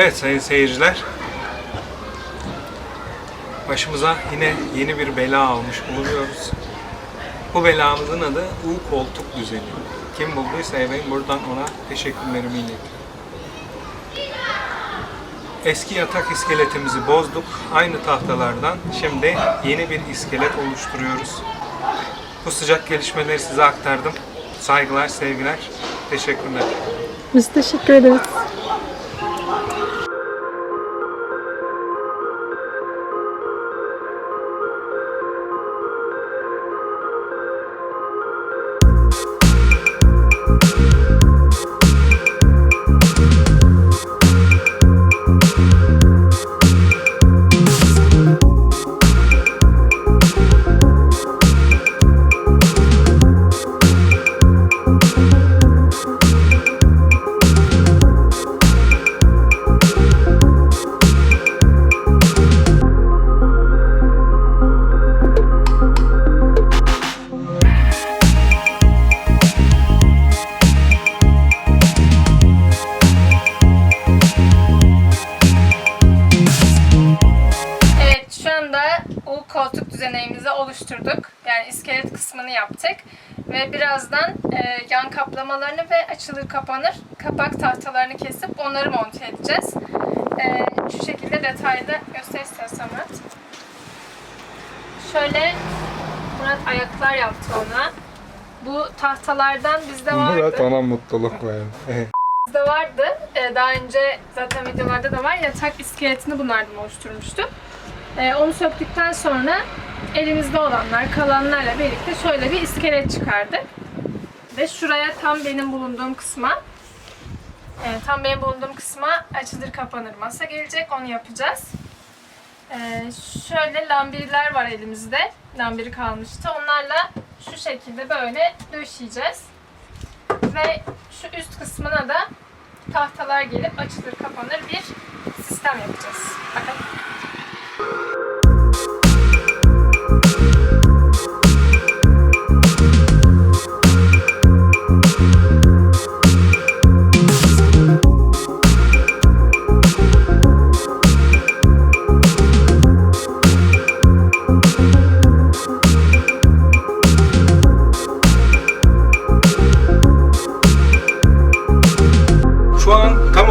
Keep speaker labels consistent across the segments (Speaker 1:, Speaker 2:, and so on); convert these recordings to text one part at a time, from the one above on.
Speaker 1: Evet sayın seyirciler. Başımıza yine yeni bir bela almış bulunuyoruz. Bu belamızın adı U koltuk düzeni. Kim bulduysa ebeğin buradan ona teşekkürlerimi iletiyorum. Eski yatak iskeletimizi bozduk. Aynı tahtalardan şimdi yeni bir iskelet oluşturuyoruz. Bu sıcak gelişmeleri size aktardım. Saygılar, sevgiler, teşekkürler.
Speaker 2: Biz teşekkür ederiz.
Speaker 3: Ve birazdan e, yan kaplamalarını ve açılır kapanır kapak tahtalarını kesip onları monte edeceğiz. E, şu şekilde detaylı göster istersen Murat. Şöyle Murat ayaklar yaptı ona. Bu tahtalardan bizde vardı.
Speaker 1: ona mutluluk verin.
Speaker 3: Bizde vardı. Ee, daha önce zaten videolarda da var. Yatak iskeletini bunlardan oluşturmuştum. Ee, onu söktükten sonra elimizde olanlar, kalanlarla birlikte şöyle bir iskelet çıkardık. Ve şuraya tam benim bulunduğum kısma e, tam benim bulunduğum kısma açılır kapanır masa gelecek. Onu yapacağız. Ee, şöyle lambirler var elimizde. Lambiri kalmıştı. Onlarla şu şekilde böyle döşeyeceğiz. Ve şu üst kısmına da tahtalar gelip açılır kapanır bir sistem yapacağız. Bakalım.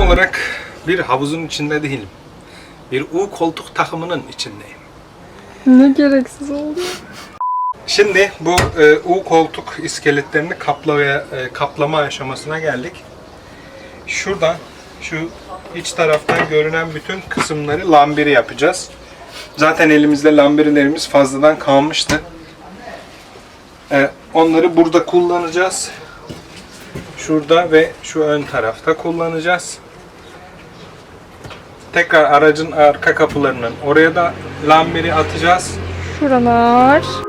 Speaker 1: Olarak bir havuzun içinde değilim. Bir U koltuk takımının içindeyim.
Speaker 2: Ne gereksiz oldu.
Speaker 1: Şimdi bu e, U koltuk iskeletlerini kaplamaya, e, kaplama aşamasına geldik. Şuradan şu iç taraftan görünen bütün kısımları lambiri yapacağız. Zaten elimizde lambirilerimiz fazladan kalmıştı. E, onları burada kullanacağız. Şurada ve şu ön tarafta kullanacağız. Tekrar aracın arka kapılarının oraya da lambiri atacağız.
Speaker 2: Şuralar.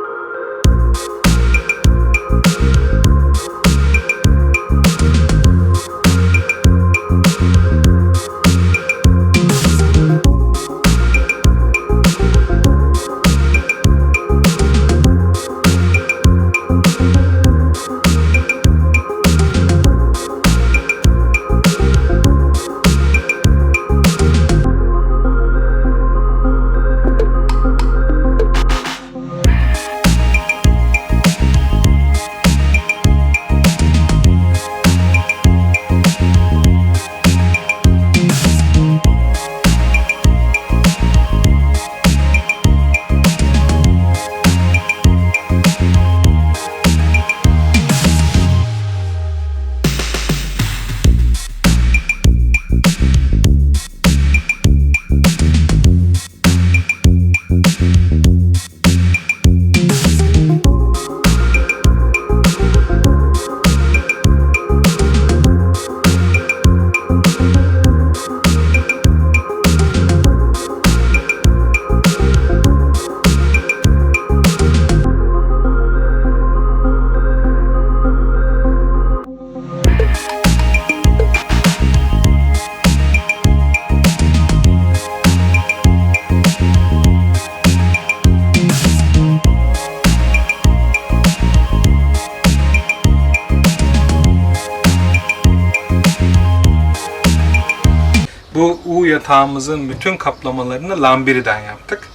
Speaker 1: U yatağımızın bütün kaplamalarını lambiriden yaptık.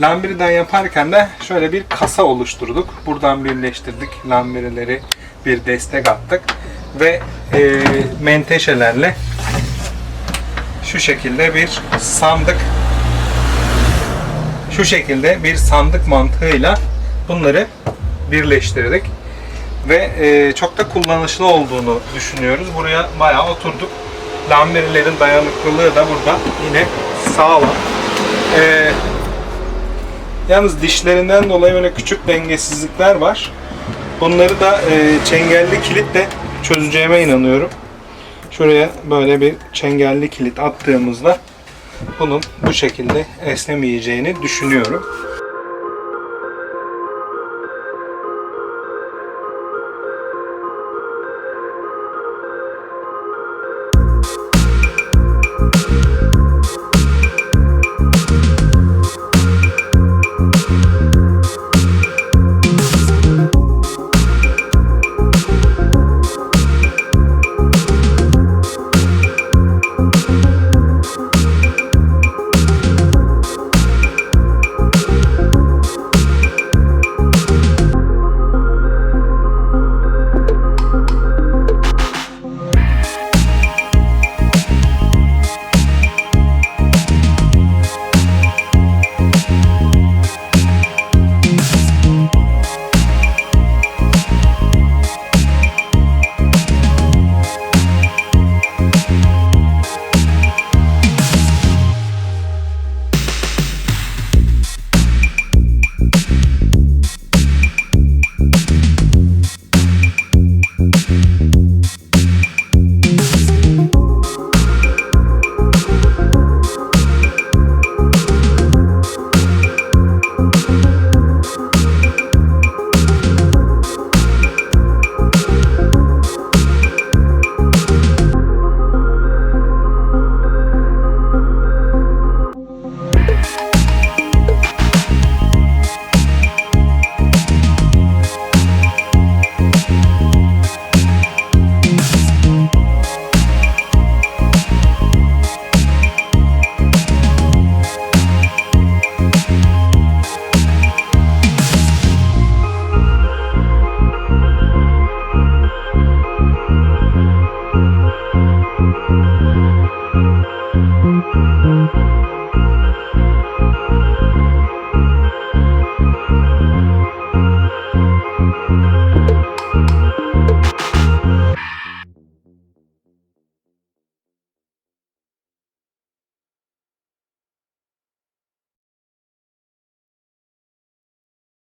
Speaker 1: Lambiriden yaparken de şöyle bir kasa oluşturduk. Buradan birleştirdik. Lambirileri bir destek attık. Ve e, menteşelerle şu şekilde bir sandık şu şekilde bir sandık mantığıyla bunları birleştirdik ve e, çok da kullanışlı olduğunu düşünüyoruz. Buraya bayağı oturduk. Lamberilerin dayanıklılığı da burada yine sağlam. E, yalnız dişlerinden dolayı böyle küçük dengesizlikler var. Bunları da e, çengelli kilitle çözeceğime inanıyorum. Şuraya böyle bir çengelli kilit attığımızda bunun bu şekilde esnemeyeceğini düşünüyorum.